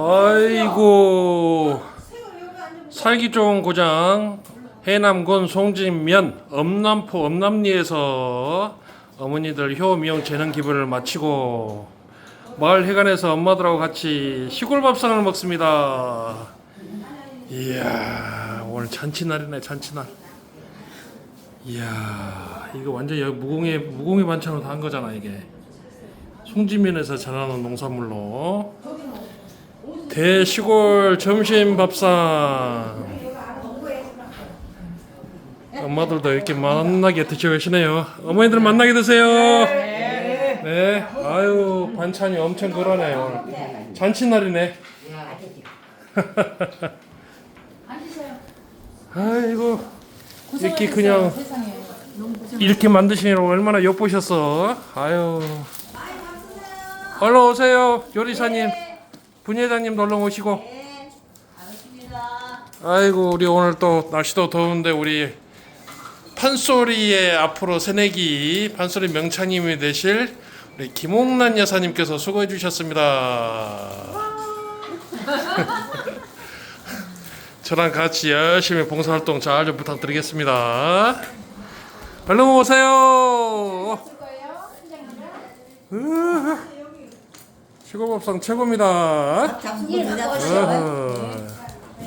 아이고 살기 좋은 고장 해남군 송진면 엄남포 엄남리에서 어머니들 효 미용 재능 기부를 마치고 마을 회관에서 엄마들하고 같이 시골 밥상을 먹습니다. 이야 오늘 잔치날이네 잔치날. 이야 이거 완전 여기 무공의 무공의 반찬으로 다 한 거잖아 이게. 송지면에서 자라는 농산물로 대시골 점심 밥상. 엄마들도 이렇게 만나게 드시고 계시네요. 어머니들 만나게 드세요. 네. 아유 반찬이 엄청 그러네요. 잔치날이네. 아이고 이렇게 그냥 이렇게 만드시느라 얼마나 욕보셨어. 아유. 얼른 오세요 요리사님 분회장님도 얼른 오시고 네. 아이고 우리 오늘 또 날씨도 더운데 우리 판소리의 앞으로 새내기 판소리 명창님이 되실 우리 김홍란 여사님께서 수고해 주셨습니다. 저랑 같이 열심히 봉사활동 잘 좀 부탁드리겠습니다. 얼른 오세요. 으, 시골밥상 최고입니다. 잡수고 대답 어허.